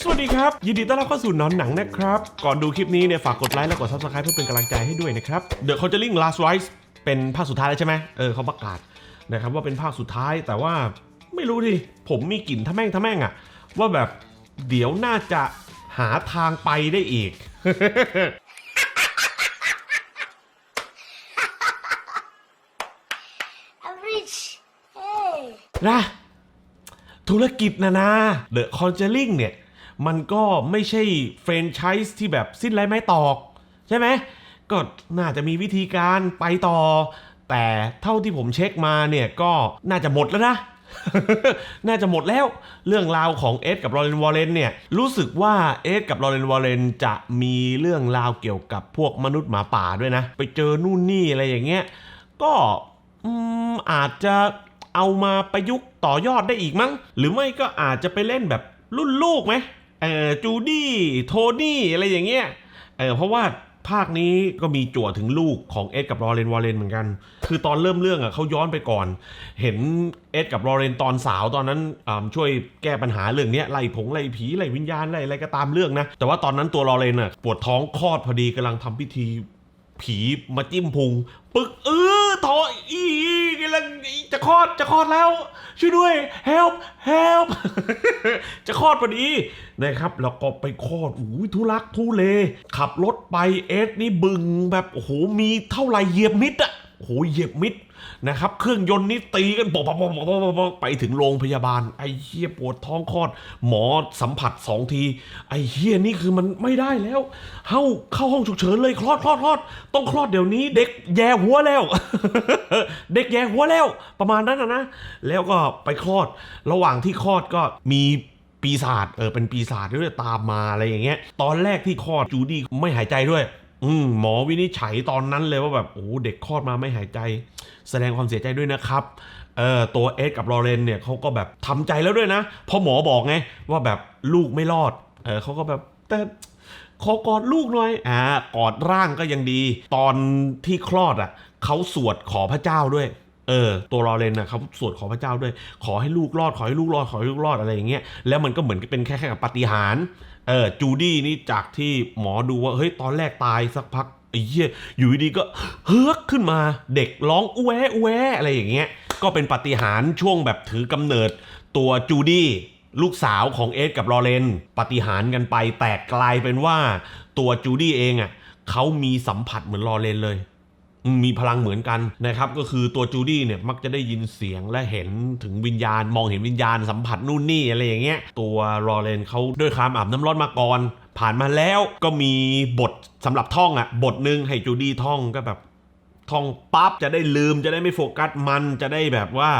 สวัสดีครับ ยินดีต้อนรับเข้าสู่หนอนหนังนะครับ ก่อนดูคลิปนี้เนี่ยฝากกดไลค์และกด subscribe เพื่อเป็นกำลังใจให้ด้วยนะครับ The Conjuring Last Rites เป็นภาคสุดท้ายแล้วใช่ไหมเออเขาประกาศนะครับว่าเป็นภาคสุดท้ายแต่ว่าไม่รู้ดิผมมีกลิ่นทะแม่งทะแม่งอะว่าแบบเดี๋ยวน่าจะหาทางไปได้อีก I'm rich. Hey. นะธุรกิจนะนะ The Conjuring เนี่ย มันก็ไม่ใช่เฟรนไชส์ที่แบบสิ้นไรไม้ตอก ใช่ไหมก็น่าจะมีวิธีการไปต่อ แต่เท่าที่ผมเช็คมาเนี่ยก็น่าจะหมดแล้วนะ น่าจะหมดแล้วเรื่องราวของเอ็ดกับลอเรนวอร์เรนเนี่ยรู้สึกว่าเอ็ดกับลอเรนวอร์เรนจะมีเรื่องราวเกี่ยวกับพวกมนุษย์หมาป่าด้วยนะ ไปเจอนู่นนี่อะไรอย่างเงี้ยก็อืมอาจจะเอามาประยุกต์ต่อยอดได้อีกมั้ง หรือไม่ก็อาจจะไปเล่นแบบรุ่นลูกไหม เออจูดี้โทนี่อะไรอย่างเงี้ยเออเพราะว่าภาคนี้ก็มีจั่วถึงลูกของเอ็ดกับลอเรนวอร์เรนเหมือนกัน คือตอนเริ่มเรื่องอะเขาย้อนไปก่อน เห็นเอ็ดกับลอเรนตอนสาวตอนนั้นช่วยแก้ปัญหาเรื่องนี้ไล่ผงไล่ผีไล่วิญญาณไล่อะไรก็ตามเรื่องนะ แต่ว่าตอนนั้นตัวลอเรนอะปวดท้องคลอดพอดีกำลังทำพิธีผีมาจิ้มพุง ปึกเออถอยอี ลังจะคลอดจะคลอดแล้ว ช่วยด้วย help help จะคลอดพอดีนะครับ แล้วก็ไปคลอดอุ้ยทุลักทุเล ขับรถไปเอสนี่บึงแบบโอ้โหมีเท่าไหร่เหยียบมิดอะ โหเหยียบมิดนะครับ เครื่องยนต์นี่ตีกันบอกบอบอกบอบไปถึงโรงพยาบาล ไอ้เหี้ยปวดท้องคลอด หมอสัมผัสสองที ไอ้เหี้ยนี่คือมันไม่ได้แล้ว เข้าเข้าห้องฉุกเฉินเลยคลอดคลอดคลอด ต้องคลอดเดี๋ยวนี้ เด็กแย่หัวแล้ว เด็กแย่หัวแล้ว ประมาณนั้นนะนะแล้วก็ไปคลอด ระหว่างที่คลอดก็มีปีศาจเออเป็นปีศาจด้วยตามมาอะไรอย่างเงี้ย ตอนแรกที่คลอดจูดี้ไม่หายใจด้วย อืมหมอวินิจฉัยตอนนั้นเลยว่าแบบโอ้เด็กคลอดมาไม่หายใจ แสดงความเสียใจด้วยนะครับเออตัวเอ็ดกับลอเรนเนี่ยเขาก็แบบทำใจแล้วด้วยนะพราะหมอบอกไงว่าแบบลูกไม่รอดเออเขาก็แบบแต่ขอกอดลูกหน่อยอ่ากอดร่างก็ยังดี ตอนที่คลอดอะเขาสวดขอพระเจ้าด้วยเออตัวลอเรนน่ะเขาสวดขอพระเจ้าด้วย ขอให้ลูกรอดขอให้ลูกรอดขอให้ลูกรอดอะไรอย่างเงี้ยแล้วมันก็เหมือนเป็นแค่แค่ปาฏิหาร เออจูดี้นี่จากที่หมอดูว่าเฮ้ยตอนแรกตายสักพักไอ้เหี้ยอยู่ดีๆก็เฮือกขึ้นมาเด็กร้องอ้แวะแวะอะไรอย่างเงี้ยก็เป็นปฏิหารช่วงแบบถือกำเนิดตัวจูดี้ลูกสาวของเอสกับลอเรนปฏิหารกันไปแตกกลายเป็นว่าตัวจูดี้เองอะเขามีสัมผัสเหมือนลอเรนเลย มีพลังเหมือนกันนะครับก็คือตัวจูดี้เนี่ยมักจะได้ยินเสียงและเห็นถึงวิญญาณ มองเห็นวิญญาณสัมผัสนู่นนี่อะไรอย่างเงี้ยตัวรอเรนเขาด้วยคามอาบน้ำร้อนมาก่อนผ่านมาแล้วก็มีบทสำหรับท่องอะบทหนึ่งให้จูดี้ท่องก็แบบ ท่องปั๊บจะได้ลืมจะได้ไม่โฟกัสมันจะได้แบบว่า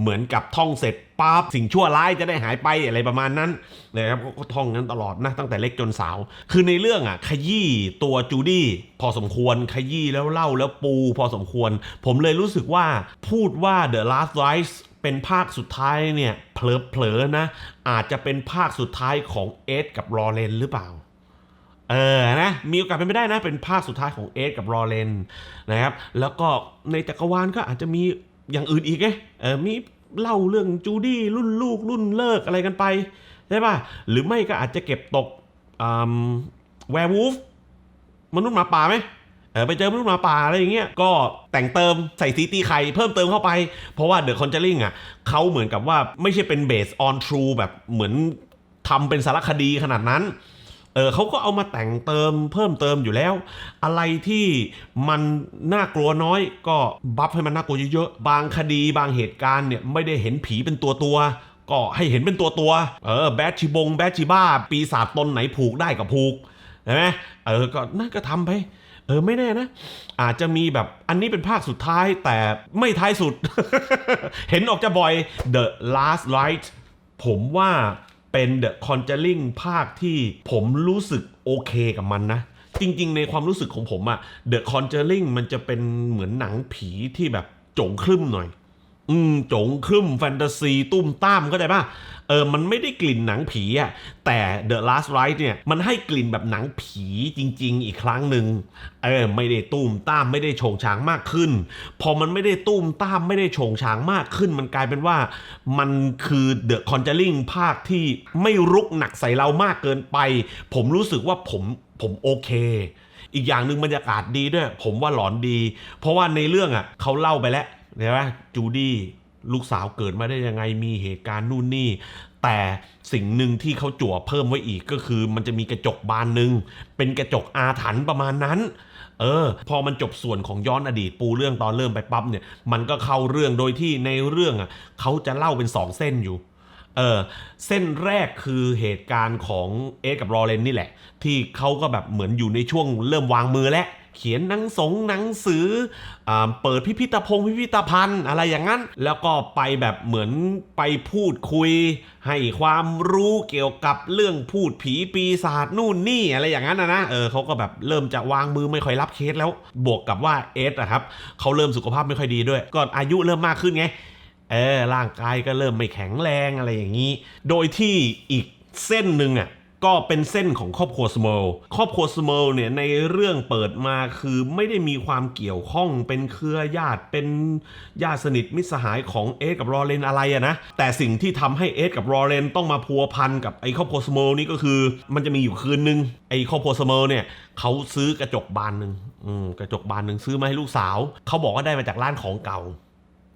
เหมือนกับท่องเสร็จปั๊บสิ่งชั่วร้ายจะได้หายไปอะไรประมาณนั้นนะครับก็ท่องนั้นตลอดนะตั้งแต่เล็กจนสาว คือในเรื่องอะขยี้ตัวจูดี้พอสมควรขยี้แล้วเล่าแล้วปูพอสมควร ผมเลยรู้สึกว่าพูดว่า The Last Rites เป็นภาคสุดท้ายเนี่ยเผลอๆนะ อาจจะเป็นภาคสุดท้ายของเอ็ดกับลอเรนหรือเปล่า เออนะมีโอกาสเป็นไปได้นะ เป็นภาคสุดท้ายของเอสกับรอเรนนะครับแล้วก็ในจักรวาลก็อาจจะมีอย่างอื่นอีกไงเออมีเล่าเรื่องจูดี้รุ่นลูกรุ่นเลิกอะไรกันไปใช่ป่ะหรือไม่ก็อาจจะเก็บตกแวร์วูฟมนุษย์หมาป่าไหมเออไปเจอมนุษย์หมาป่าอะไรอย่างเงี้ยก็แต่งเติมใส่สีตีไข่เพิ่มเติมเข้าไป เพราะว่าเดอะคอนเจอริงอะเขาเหมือนกับว่าไม่ใช่เป็นเบสออนทรูแบบเหมือนทำเป็นสารคดีขนาดนั้น เออเขาก็เอามาแต่งเติมเพิ่มเติมอยู่แล้ว อะไรที่มันน่ากลัวน้อยก็บัฟให้มันน่ากลัวเยอะๆบางคดีบางเหตุการณ์เนี่ยไม่ได้เห็นผีเป็นตัวตัวก็ให้เห็นเป็นตัวตัวเออแบทชิบงแบทชิบ้า ปีศาจตนไหนผูกได้ก็ผูกใช่ไหมเออก็นั่นก็ทำไปเออไม่แน่นะ อาจจะมีแบบอันนี้เป็นภาคสุดท้ายแต่ไม่ท้ายสุด เห็นออกจะบ่อย The Last Light ผมว่า เป็น The Conjuring ภาคที่ผมรู้สึกโอเคกับมันนะ จริงๆ ในความรู้สึกของผมอะ The Conjuring มันจะเป็นเหมือนหนังผีที่แบบโจงครึ่มหน่อย อืมจงครึมแฟนตาซีตุ้มต้ามเข้าใจป่ะเออมันไม่ได้กลิ่นหนังผีอะแต่ The Last Ride เนี่ยมันให้กลิ่นแบบหนังผีจริง ๆ อีกครั้งหนึ่งเออไม่ได้ตุ้มต้ามไม่ได้โฉงฉางมากขึ้น พอมันไม่ได้ตุ้มต้ามไม่ได้โฉงฉางมากขึ้น มันกลายเป็นว่า มันคือ The Conjuring ภาคที่ไม่รุกหนักใส่เรามากเกินไป ผมรู้สึกว่าผมผมโอเคอีกอย่างหนึ่งบรรยากาศดีด้วย ผมว่าหลอนดี เพราะว่าในเรื่องอะเขาเล่าไปแล้ว เห็นไหมจูดี้ลูกสาวเกิดมาได้ยังไงมีเหตุการณ์นู่นนี่ แต่สิ่งหนึ่งที่เขาจั่วเพิ่มไว้อีกก็คือมันจะมีกระจกบานหนึ่งเป็นกระจกอาถรรพ์ประมาณนั้น เออ พอมันจบส่วนของย้อนอดีตปูเรื่องตอนเริ่มไปปั๊บเนี่ย มันก็เข้าเรื่องโดยที่ในเรื่องอะเขาจะเล่าเป็นสองเส้นอยู่เออเส้นแรกคือเหตุการณ์ของเอสกับรอเรนนี่แหละ ที่เขาก็แบบเหมือนอยู่ในช่วงเริ่มวางมือแล้ว เขียนหนังสงหนังสืออเปิดพิพิธพงพิพิธภัณฑ์อะไรอย่างนั้น แล้วก็ไปแบบเหมือนไปพูดคุย ให้ความรู้เกี่ยวกับเรื่องพูดผีปีศาจนู่นนี่อะไรอย่างนั้นนะนะเออเขาก็แบบเริ่มจะวางมือไม่ค่อยรับเคสแล้วบวกกับว่าเอสอะครับเขาเริ่มสุขภาพไม่ค่อยดีด้วยก็อายุเริ่มมากขึ้นไงเออร่างกายก็เริ่มไม่แข็งแรงอะไรอย่างนี้ โดยที่อีกเส้นหนึ่งอะ ก็เป็นเส้นของครอบครัวสโมลครอบครัวสโมลเนี่ยในเรื่องเปิดมาคือไม่ได้มีความเกี่ยวข้องเป็นเครือญาติเป็นญาติสนิทมิตรสหายของเอสกับรอเรนอะไรอะนะแต่สิ่งที่ทำให้เอสกับรอเรนต้องมาพัวพันกับไอ้ครอบครัวสโมลนี่ก็คือ มันจะมีอยู่คืนนึงไอ้ครอบครัวสโมลเนี่ยเขาซื้อกระจกบานหนึ่งกระจกบานหนึ่งซื้อมาให้ลูกสาว เขาบอกว่าได้มาจากร้านของเก่า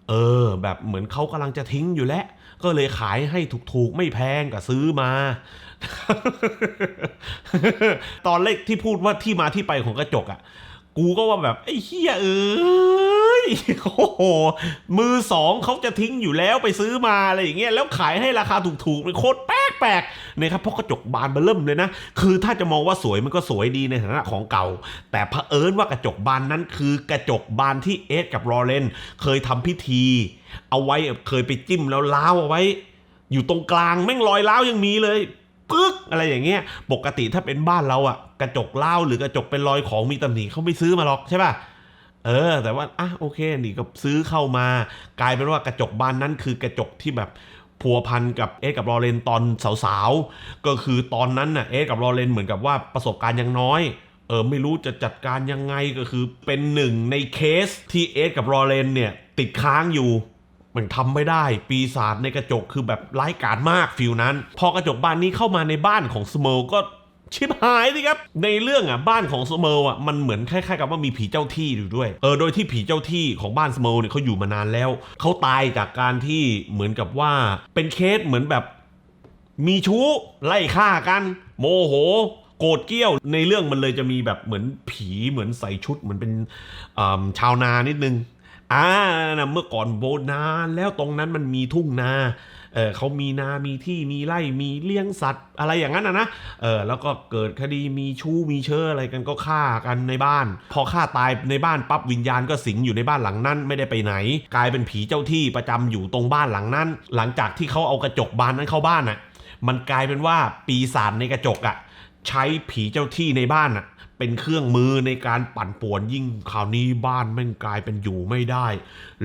เออ แบบเหมือนเขากำลังจะทิ้งอยู่แล้ว ก็เลยขายให้ถูกๆ ไม่แพงก็ซื้อมา ตอนเลกที่พูดว่าที่มาที่ไปของกระจกอะ่ะ กูก็ว่าแบบ ไอ้เฮียเอ้ ยโอ้โหมือสองเขาจะทิ้งอยู่แล้วไปซื้อมาอะไรอย่างเงี้ยแล้วขายให้ราคาถูกๆมันโคตรแปลกๆนะครับเพราะกระจกบานเบอเริ่มเลยนะ คือถ้าจะมองว่าสวยมันก็สวยดีในฐานะของเก่า แต่เผอิญว่ากระจกบานนั้นคือกระจกบานที่เอสกับรอเรนเคยทำพิธี เอาไว้เคยไปจิ้มแล้วล้าวเอาไว้ อยู่ตรงกลางแม่งรอยล้าวยังมีเลยปึ๊กอะไรอย่างเงี้ย ปกติถ้าเป็นบ้านเราอะกระจกเล้าหรือกระจกเป็นรอยของมีตำหนิเขาไม่ซื้อมาหรอกใช่ป่ะ เออ แต่ว่าอะโอเค นี่ก็ซื้อเข้ามากลายเป็นว่ากระจกบานนั้นคือกระจกที่แบบพัวพันกับเอสกับลอเรนตอนสาวๆ ก็คือตอนนั้นน่ะเอสกับลอเรนเหมือนกับว่าประสบการณ์ยังน้อย เออไม่รู้จะจัดการยังไงก็คือเป็นหนึ่งในเคสที่เอสกับลอเรนเนี่ยติดค้างอยู่มันทำไม่ได้ ปีศาจในกระจกคือแบบร้ายกาจมากฟิลนั้น พอกระจกบานนี้เข้ามาในบ้านของสโมก็ ชิบหายสิครับ ในเรื่องอะบ้านของสโมอะมันเหมือนคล้ายๆกับว่ามีผีเจ้าที่อยู่ด้วยเออโดยที่ผีเจ้าที่ของบ้านสโมเนี่ยเขาอยู่มานานแล้วเขาตายจากการที่เหมือนกับว่าเป็นเคสเหมือนแบบมีชู้ไล่ฆ่ากัน โมโห โกรธเกี้ยวในเรื่องมันเลยจะมีแบบเหมือนผีเหมือนใส่ชุดเหมือนเป็นชาวนานิดนึงอ่านะเมื่อก่อนโบนานแล้วตรงนั้นมันมีทุ่งนา เออเขามีนามีที่มีไร่มีเลี้ยงสัตว์อะไรอย่างนั้นนะนะเออแล้วก็เกิดคดีมีชู้มีเชื้ออะไรกันก็ฆ่ากันในบ้าน พอฆ่าตายในบ้านปั๊บวิญญาณก็สิงอยู่ในบ้านหลังนั้นไม่ได้ไปไหน กลายเป็นผีเจ้าที่ประจำอยู่ตรงบ้านหลังนั้น หลังจากที่เขาเอากระจกบานนั้นเข้าบ้านอะมันกลายเป็นว่าปีศาจในกระจกอะ ใช้ผีเจ้าที่ในบ้านอะเป็นเครื่องมือในการปั่นป่วนยิ่งคราวนี้บ้านแม่งกลายเป็นอยู่ไม่ได้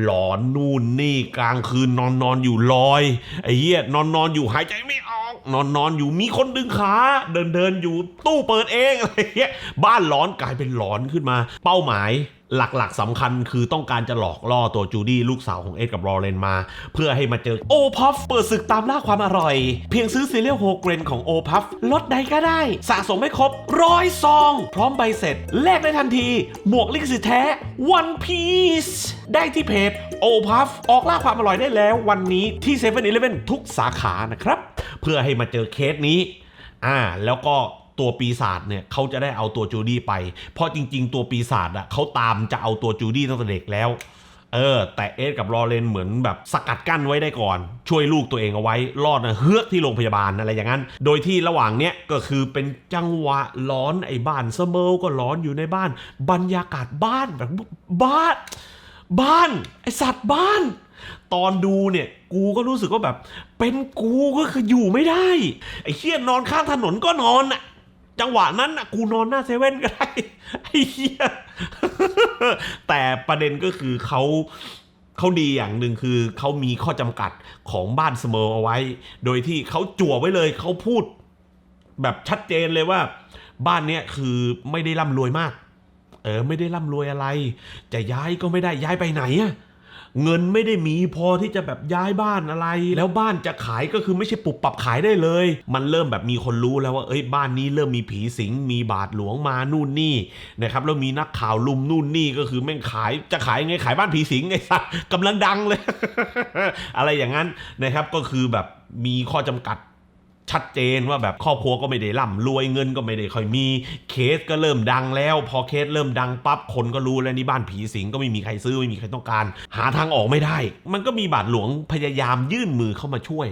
หลอนนู่นนี่กลางคืนนอนนอนอยู่ลอยไอ้เหี้ยนอนนอนอยู่หายใจไม่ออก นอนนอนอยู่มีคนดึงขาเดินเดินอยู่ตู้เปิดเองอะไรเงี้ยบ้านหลอนกลายเป็นหลอนขึ้นมา เป้าหมาย หลักๆสำคัญคือต้องการจะหลอกล่อตัวจูดี้ลูกสาวของเอ็ดกับรอเรนมา เพื่อให้มาเจอโอพัฟเปิดศึกตามล่าความอร่อย เพียงซื้อซีเรียลโฮเกรนของโอพัฟลดใดก็ได้ สะสมไม่ครบร้อยซอง พร้อมใบเสร็จ แลกได้ทันที หมวกลิขสิทธิ์แท้ One Piece ได้ที่เพจโอพัฟออกล่าความอร่อยได้แล้ววันนี้ที่7 e เ e ่ e อทุกสาขานะครับ เพื่อให้มาเจอเคสนี้อ่าแล้วก็ ตัวปีศาจเนี่ยเขาจะได้เอาตัวจูดี้ไป เพราะจริง ๆ ตัวปีศาจอะเขาตามจะเอาตัวจูดี้ตั้งแต่เด็กแล้ว เออ แต่เอสกับลอเรนเหมือนแบบสกัดกั้นไว้ได้ก่อน ช่วยลูกตัวเองเอาไว้ รอดนะเฮือกที่โรงพยาบาลอะไรอย่างนั้น โดยที่ระหว่างเนี้ยก็คือเป็นจังหวะร้อนไอ้บ้านเสมอก็ร้อนอยู่ในบ้าน บรรยากาศบ้านแบบบ้าน บ้านไอสัตว์บ้านตอนดูเนี่ยกูก็รู้สึกว่าแบบ เป็นกูก็คืออยู่ไม่ได้ ไอ้เฮียนอนข้างถนนก็นอนอะ จังหวะนั้นน่ะกูนอนหน้าเซเว่นก็ได้ไอ้เฮียแต่ประเด็นก็คือเขาเขาดีอย่างหนึ่งคือเขามีข้อจำกัดของบ้านเสมอเอาไว้ โดยที่เขาจั่วไว้เลยเขาพูด แบบชัดเจนเลยว่า บ้านเนี้ยคือไม่ได้ร่ำรวยมาก เออ ไม่ได้ร่ำรวยอะไร จะย้ายก็ไม่ได้ย้ายไปไหนอะ เงินไม่ได้มีพอที่จะแบบย้ายบ้านอะไร แล้วบ้านจะขายก็คือไม่ใช่ปุบปรับขายได้เลย มันเริ่มแบบมีคนรู้แล้วว่าเอ้ยบ้านนี้เริ่มมีผีสิงมีบาทหลวงมานู่นนี่นะครับแล้วมีนักข่าวลุมนู่นนี่ก็คือแม่งขายจะขายยังไงขายบ้านผีสิงไงสัตว์กำลังดังเลย อะไรอย่างนั้นนะครับก็คือแบบมีข้อจำกัด ชัดเจนว่าแบบครอบครัวก็ไม่ได้ร่ำรวยเงินก็ไม่ได้ค่อยมีเคสก็เริ่มดังแล้ว พอเคสเริ่มดังปั๊บคนก็รู้แล้วนี่บ้านผีสิงก็ไม่มีใครซื้อไม่มีใครต้องการ หาทางออกไม่ได้ มันก็มีบาทหลวงพยายามยื่นมือเข้ามาช่วย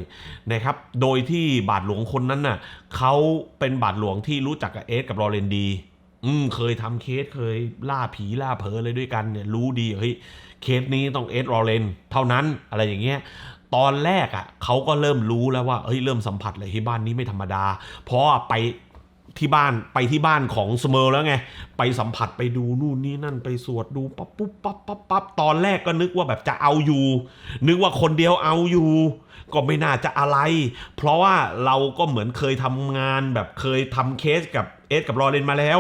นะครับโดยที่บาทหลวงคนนั้นน่ะเขาเป็นบาทหลวงที่รู้จักกับเอสกับลอเรนดีอืมเคยทำเคสเคยล่าผีล่าเผลออะไรด้วยกันเนี่ยรู้ดีเฮ้ยเคสนี้ต้องเอสรอเรนเท่านั้นอะไรอย่างเงี้ย ตอนแรกอะเขาก็เริ่มรู้แล้วว่าเฮ้ยเริ่มสัมผัสเลยที่บ้านนี้ไม่ธรรมดา เพราะว่าไปที่บ้านไปที่บ้านของสเมอร์แล้วไง ไปสัมผัสไปดูนู่นนี่นั่นไปสวดดูปั๊บปุ๊บปั๊บปั๊บปั๊บตอนแรกก็นึกว่าแบบจะเอาอยู่ นึกว่าคนเดียวเอาอยู่ ก็ไม่น่าจะอะไร เพราะว่าเราก็เหมือนเคยทำงานแบบเคยทำเคสกับเอสกับรอเรนมาแล้ว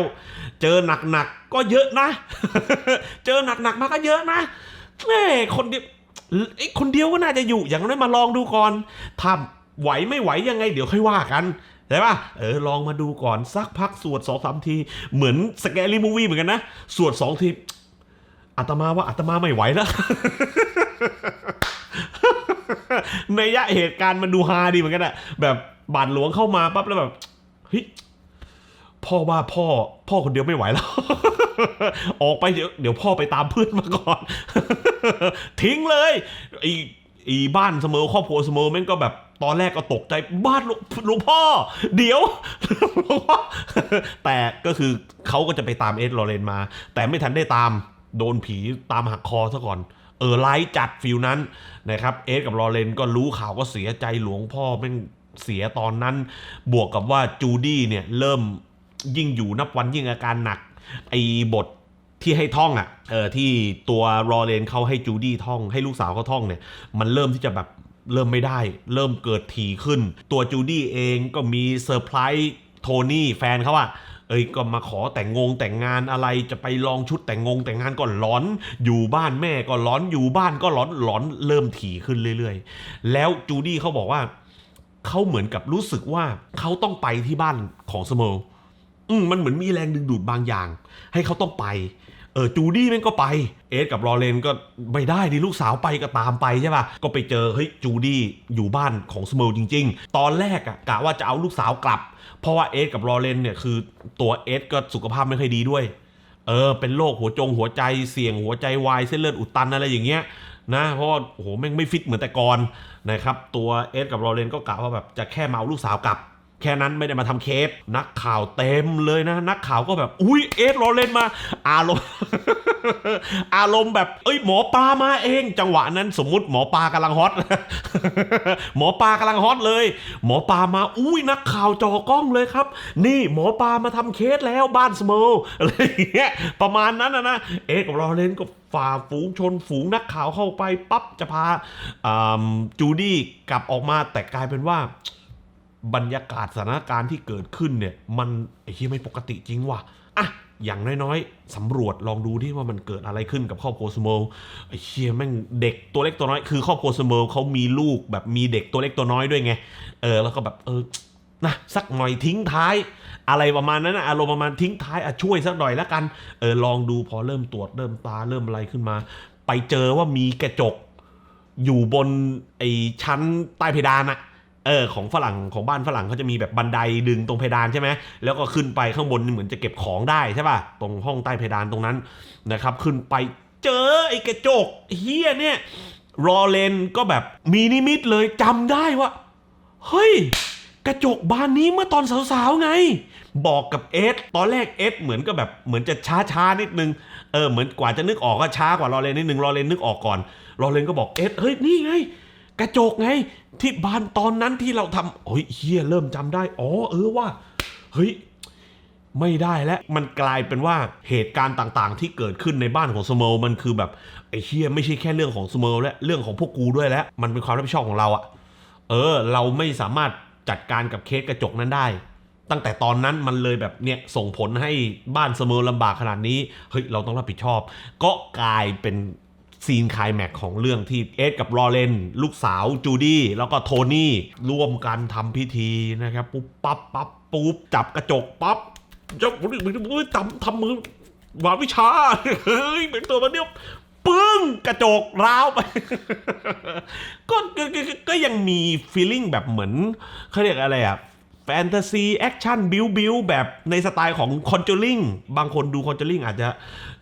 เจอหนักๆก็เยอะนะ เจอหนักๆมาก็เยอะนะแม่คนเดียว ไอ้คนเดียวก็น่าจะอยู่ อย่างนั้นมาลองดูก่อนถ้าไหวไม่ไหวยังไง เดี๋ยวค่อยว่ากันใช่ปะเออ ลองมาดูก่อนสักพักสวดสองสามที เหมือนสแกรี่มูวี่เหมือนกันนะ สวดสองทีอาตมาว่าอาตมาไม่ไหวแล้วในยะเหตุการณ์มันดูฮาดีเหมือนกันอะแบบบาดหลวงเข้ามาปั๊บแล้วแบบเฮ้ย พ่อว่าพ่อ พ่อคนเดียวไม่ไหวแล้ว ออกไปเดี๋ยวเดี๋ยวพ่อไปตามเพื่อนมาก่อน ทิ้งเลยไอ้ไอ้บ้านเสมอครอบครัวเสมอแม่งก็แบบตอนแรกก็ตกใจบ้านหลวงหลวงพ่อ เดี๋ยวหลวงพ่อแต่ก็คือเขาก็จะไปตามเอ็ดลอเรนมา แต่ไม่ทันได้ตามโดนผีตามหักคอซะก่อน เออไลฟ์จัดฟิลนั้นนะครับเอสกับลอเรนก็รู้ข่าวก็เสียใจหลวงพ่อแม่งเสียตอนนั้น บวกกับว่าจูดี้เนี่ยเริ่ม ยิ่งอยู่นับวันยิ่งอาการหนัก ไอ้บทที่ให้ท่องอะ่ะเออที่ตัวรอเรนเขาให้จูดี้ท่องให้ลูกสาวเขาท่องเนี่ย มันเริ่มที่จะแบบเริ่มไม่ได้ เริ่มเกิดถี่ขึ้น ตัวจูดี้เองก็มีเซอร์ไพรส์โทนี่แฟนเขาอะเอ้ยก็มาขอแต่งงงแต่งงานอะไรจะไปลองชุดแต่งงงแต่งงานก็หลอน อยู่บ้านแม่ก็หลอนอยู่บ้านก็หลอนหลอนเริ่มถี่ขึ้นเรื่อยๆ แล้วจูดี้เขาบอกว่าเขาเหมือนกับรู้สึกว่าเขาต้องไปที่บ้านของสโมล อืมมันเหมือนมีแรงดึงดูดบางอย่าง ให้เขาต้องไป เออจูดี้แม่งก็ไป เอสกับลอเรนก็ไม่ได้ดิลูกสาวไปก็ตามไปใช่ป่ะ ก็ไปเจอเฮ้ยจูดี้อยู่บ้านของสโมลจริง ๆ ตอนแรกอะกะว่าจะเอาลูกสาวกลับ เพราะว่าเอสกับลอเรนเนี่ยคือตัวเอสก็สุขภาพไม่ค่อยดีด้วย เออ เป็นโรคหัวจงหัวใจเสี่ยงหัวใจวายเส้นเลือดอุดตันอะไรอย่างเงี้ยนะเพราะว่าโอ้โหแม่งไม่ฟิตเหมือนแต่ก่อนนะครับตัวเอสกับลอเรนก็กะว่าแบบจะแค่มาเอาลูกสาวกลับ แค่นั้นไม่ได้มาทำเคสนักข่าวเต็มเลยนะ นักข่าวก็แบบ อุ้ยเอสลอเรนมา อารมณ์ อารมณ์แบบ เอ้ยหมอปลามาเอง จังหวะนั้นสมมุติหมอปลากำลังฮอตหมอปลากำลังฮอตเลย หมอปลามา อุ้ยนักข่าวจอกล้องเลยครับ นี่หมอปลามาทำเคสแล้วบ้านสมลอะไรอย่างเงี้ยประมาณนั้นนะนะเอ็กกับลอเรนก็ฝ่าฝูงชนฝูงนักข่าวเข้าไปปั๊บจะพาาจูดี้กลับออกมาแต่กลายเป็นว่า บรรยากาศสถานการณ์ที่เกิดขึ้นเนี่ย มันไอ้ที่ไม่ปกติจริงว่ะอะอย่างน้อยๆสำรวจลองดูที่ว่ามันเกิดอะไรขึ้นกับครอบครัวสโมลไอ้เชียแม่งเด็กตัวเล็กตัวน้อยคือครอบครัวสโมลเขามีลูกแบบมีเด็กตัวเล็กตัวน้อยด้วยไงเออแล้วก็แบบเออนะสักหน่อยทิ้งท้าย อะไรประมาณนั้นนะอารมณ์ประมาณทิ้งท้ายอะช่วยสักหน่อยและกันเออลองดูพอเริ่มตรวจเริ่มตาเริ่มอะไรขึ้นมา ไปเจอว่ามีกระจก อยู่บนไอ้ชั้นใต้เพดานอะ เออของฝรั่งของบ้านฝรั่งเขาจะมีแบบบันไดดึงตรงเพดานใช่ไหมแล้วก็ขึ้นไปข้างบนเหมือนจะเก็บของได้ใช่ป่ะตรงห้องใต้เพดานตรงนั้นนะครับ ขึ้นไปเจอไอ้กระจกเฮียเนี่ยรอเลนก็แบบมีนิมิตเลยจำได้ว่า เฮ้ย กระจกบานนี้เมื่อตอนสาวๆไง บอกกับเอสตอนแรกเอสเหมือนกับแบบเหมือนจะช้าช้าๆนิดนึงเออเหมือนกว่าจะนึกออกก็ช้ากว่ารอเลนนิดนึงรอเลนนึกออกก่อนรอเลนก็บอกเอสเฮ้ยนี่ไง กระจกไง ที่บ้านตอนนั้นที่เราทำโอ้ยเฮียเริ่มจำได้ อ๋อเออว่า เฮ้ย ไม่ได้แล้วมันกลายเป็นว่าเหตุการณ์ต่างๆ ที่เกิดขึ้นในบ้านของสโมลมันคือแบบไอ้เฮียไม่ใช่แค่เรื่องของสโมลและเรื่องของพวกกูด้วยแล้ว มันเป็นความรับผิดชอบของเราอะเออ เราไม่สามารถจัดการกับเคสกระจกนั้นได้ ตั้งแต่ตอนนั้นมันเลยแบบเนี่ยส่งผลให้บ้านเสมอลำบากขนาดนี้เฮ้ยเราต้องรับผิดชอบ ก็กลายเป็น ซีนคลายแม็กของเรื่องที่เอ็ดกับลอเรนลูกสาวจูดี้แล้วก็โทนี่ร่วมกันทำพิธีนะครับปุ๊บปั๊บปั๊บปุ๊บจับกระจกปั๊บจับมือทำทำมือหวานวิชาเฮ้ยเป็นตัวมันเนี่ยปึ้งกระจกร้าวไปก็ก็ยังมีฟีลลิ่งแบบเหมือนเขาเรียกอะไรอะ แฟนตาซีแอคชั่นบิวบิวแบบในสไตล์ของคอนจูริงบางคนดูคอนจูริงอาจจะ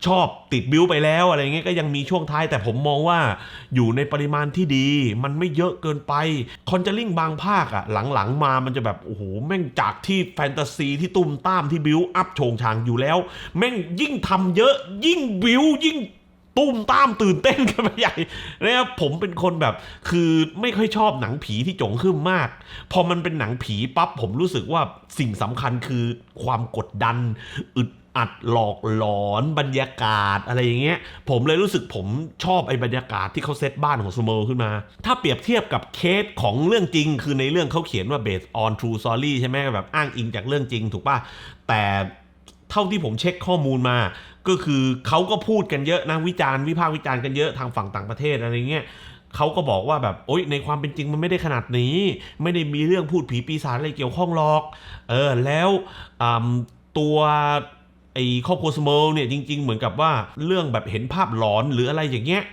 ชอบติดบิวไปแล้วอะไรเงี้ยก็ยังมีช่วงท้าย แต่ผมมองว่าอยู่ในปริมาณที่ดี มันไม่เยอะเกินไปคอนจูริงบางภาคอะหลังๆมามันจะแบบ โอ้โห แม่งจากที่แฟนตาซีที่ตุ้มตามที่บิวอัพโชงชางอยู่แล้ว แม่งยิ่งทำเยอะยิ่งบิวยิ่ง ตุ้มตามตื่นเต้นกันไปใหญ่นะครับผมเป็นคนแบบคือไม่ค่อยชอบหนังผีที่จงขึ้นมาก พอมันเป็นหนังผีปั๊บผมรู้สึกว่าสิ่งสำคัญคือความกดดันอึดอัดหลอกหลอนบรรยากาศอะไรอย่างเงี้ย ผมเลยรู้สึกผมชอบไอ้บรรยากาศที่เขาเซตบ้านของสโมขึ้นมา ถ้าเปรียบเทียบกับเคสของเรื่องจริง คือในเรื่องเขาเขียนว่า based on true story ใช่ไหมแบบอ้างอิงจากเรื่องจริงถูกป่ะแต่ เท่าที่ผมเช็คข้อมูลมา ก็คือเขาก็พูดกันเยอะนะวิจารณ์วิพากษ์วิจารณ์กันเยอะทางฝั่งต่างประเทศอะไรเงี้ยเขาก็บอกว่าแบบโอ๊ยในความเป็นจริงมันไม่ได้ขนาดนี้ ไม่ได้มีเรื่องพูดผีปีศาจอะไรเกี่ยวข้องหรอก เออแล้วตัวไอ้ครอบครัวสโมลเนี่ยจริง ๆ เหมือนกับว่าเรื่องแบบเห็นภาพหลอนหรืออะไรอย่างเงี้ย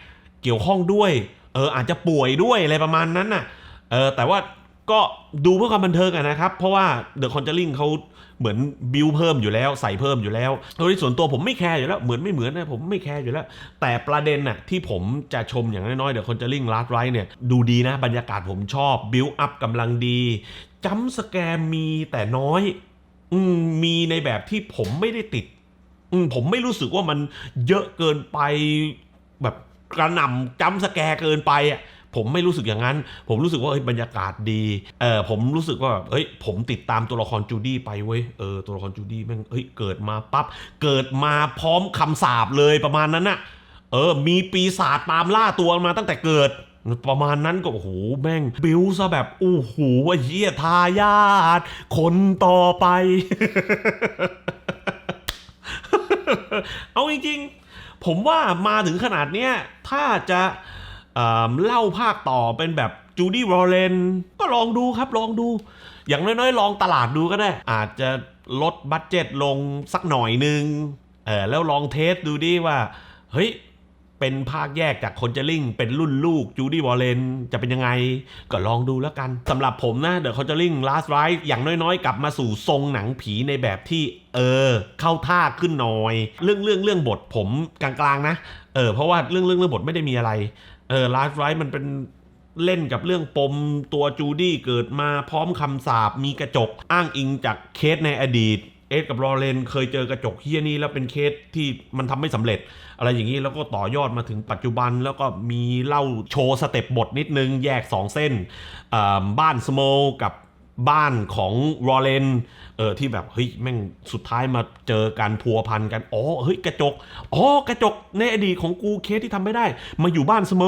เกี่ยวข้องด้วยเอออาจจะป่วยด้วยอะไรประมาณนั้นน่ะเออแต่ว่า ก็ดูเพื่อความบันเทิงอะนะครับ เพราะว่า The Conjuring เขาเหมือนบิวเพิ่มอยู่แล้วใส่เพิ่มอยู่แล้วโดยส่วนตัวผมไม่แคร์อยู่แล้วเหมือนไม่เหมือนนะผมไม่แคร์อยู่แล้ว แต่ประเด็นน่ะที่ผมจะชมอย่างน้อยๆ The Conjuring Last Ride เนี่ยดูดีนะบรรยากาศผมชอบบิวอัพกำลังดีจัมสแกมมีแต่น้อยอืมีในแบบที่ผมไม่ได้ติดอืผมไม่รู้สึกว่ามันเยอะเกินไปแบบกระหน่ำจำสแกร์เกินไปอะ ผมไม่รู้สึกอย่างนั้น ผมรู้สึกว่าเฮ้ยบรรยากาศดีเออผมรู้สึกว่าเฮ้ยผมติดตามตัวละครจูดี้ไปเว้ยเออตัวละครจูดี้แม่งเฮ้ยเกิดมาปั๊บเกิดมาพร้อมคำสาปเลยประมาณนั้นน่ะเออ มีปีศาจตามล่าตัวมาตั้งแต่เกิดประมาณนั้นก็โอ้โหแม่ง บิวซะแบบโอ้โหเฮียทายาทคนต่อไป เอาจริงๆ ผมว่ามาถึงขนาดเนี้ย ถ้าจะ เล่าภาคต่อเป็นแบบจูดี้วอลเลนก็ลองดูครับลองดู อย่างน้อยๆ ลองตลาดดูก็ได้ อาจจะลดบัตเจ็ตลงสักหน่อยนึงเออแล้วลองเทสดูดิว่า เฮ้ย เป็นภาคแยกจากคอนเจลิงเป็นรุ่นลูกจูดี้วอลเลนจะเป็นยังไง ก็ลองดูแล้วกันสำหรับผมนะเดอะคอนเจลิงลาสไรอย่างน้อยๆ กลับมาสู่ทรงหนังผีในแบบที่ เออ เข้าท่าขึ้นหน่อย เรื่องเรื่องเรื่องบทผมกลางๆนะเออเพราะว่าเรื่องเรื่องเรื่องบทไม่ได้มีอะไร ออลาสไรมันเป็นเล่นกับเรื่องปมตัวจูดี้เกิดมาพร้อมคำสาปมีกระจกอ้างอิงจากเคสในอดีต เอ็ดกับลอเรนเคยเจอกระจกเฮียนี้แล้วเป็นเคสที่มันทำไม่สำเร็จ อะไรอย่างนี้แล้วก็ต่อยอดมาถึงปัจจุบันแล้วก็มีเล่าโชว์สเต็ปบทนิดนึงแยก 2 เส้นบ้านสโมกับบ้านของรอเรนเออที่แบบเฮ้ยแม่งสุดท้ายมาเจอการพัวพันกันอ๋อเฮ้ยกระจกอ๋อกระจกในอดีตของกูเคสที่ทำไม่ได้ มาอยู่บ้านสม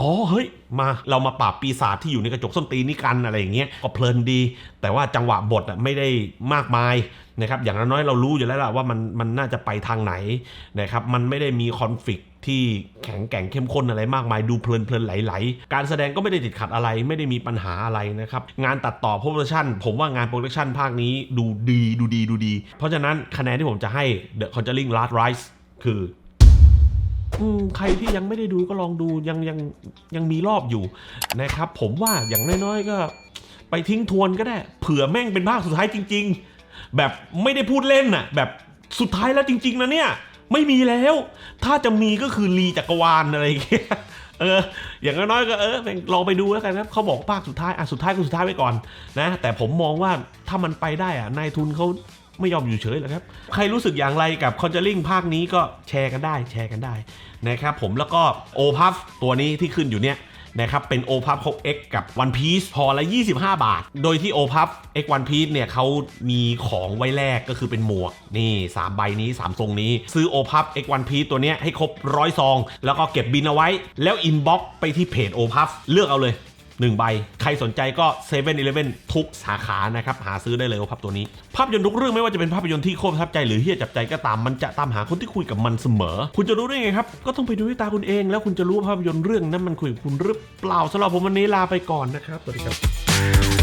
อ๋อเฮ้ยมาเรามาปราบปีศาจที่อยู่ในกระจกส้นตีนนี่กันอะไรอย่างเงี้ยก็เพลินดี แต่ว่าจังหวะบทอะไม่ได้มากมายนะครับอย่างน้อยเรารู้อยู่แล้วล่ะว่ามันมันน่าจะไปทางไหนนะครับมันไม่ได้มีคอนฟ lict ที่แข็งแกร่งเข้มข้นอะไรมากมายดูเพลินเพลินไหลๆ การแสดงก็ไม่ได้ติดขัดอะไรไม่ได้มีปัญหาอะไรนะครับ งานตัดต่อโปรดักชันผมว่างานโปรดักชันภาคนี้ดูดีดูดีดูดี เพราะฉะนั้นคะแนนที่ผมจะให้ The Conjuring Last Rise คืออืมใครที่ยังไม่ได้ดูก็ลองดูยังยังยังมีรอบอยู่นะครับ ผมว่าอย่างน้อยๆก็ ไปทิ้งทวนก็ได้ เผื่อแม่งเป็นภาคสุดท้ายจริง ๆ แบบไม่ได้พูดเล่นน่ะ แบบสุดท้ายแล้วจริง ๆนะเนี่ย ไม่มีแล้ว ถ้าจะมีก็คือรีจักรวาลอะไรอย่างเงี้ย เออ อย่างน้อยก็เออลองไปดูแล้วกันครับเขาบอกภาคสุดท้ายอะสุดท้ายก็สุดท้ายไปก่อนนะ แต่ผมมองว่าถ้ามันไปได้อะนายทุนเขาไม่ยอมอยู่เฉยหรอกครับ ใครรู้สึกอย่างไรกับคอนเจอริงภาคนี้ก็แชร์กันได้แชร์กันได้นะครับผมแล้วก็โอพัฟตัวนี้ที่ขึ้นอยู่เนี่ย นะครับเป็นโอพับ 6X กับ One Piece พอละ 25 บาท โดยที่โอพับ X One Piece เนี่ยเขามีของไว้แลกก็คือเป็นหมวก นี่ 3 ใบนี้ 3 ทรงนี้ ซื้อโอพับ X One Piece ตัวเนี้ยให้ครบร้อยซอง แล้วก็เก็บบินเอาไว้ แล้วอินบ็อกไปที่เพจโอพับเลือกเอาเลย 1 ใบ ใครสนใจก็7 e เ e ่ e อทุกสาขานะครับ หาซื้อได้เลยโอพับตัวนี้ ภาพยนตร์ทุกเรื่องไม่ว่าจะเป็นภาพยนตร์ที่โคตรประทับใจหรือเฮียจับใจก็ตามมันจะตามหาคนที่คุยกับมันเสมอ คุณจะรู้ได้ไงครับ ก็ต้องไปดูด้วยตาคุณเอง แล้วคุณจะรู้ว่าภาพยนตร์เรื่องนั้นมันคุยกับคุณหรือเปล่าสำหรับผมวันนี้ลาไปก่อนนะครับสวัสดีครับ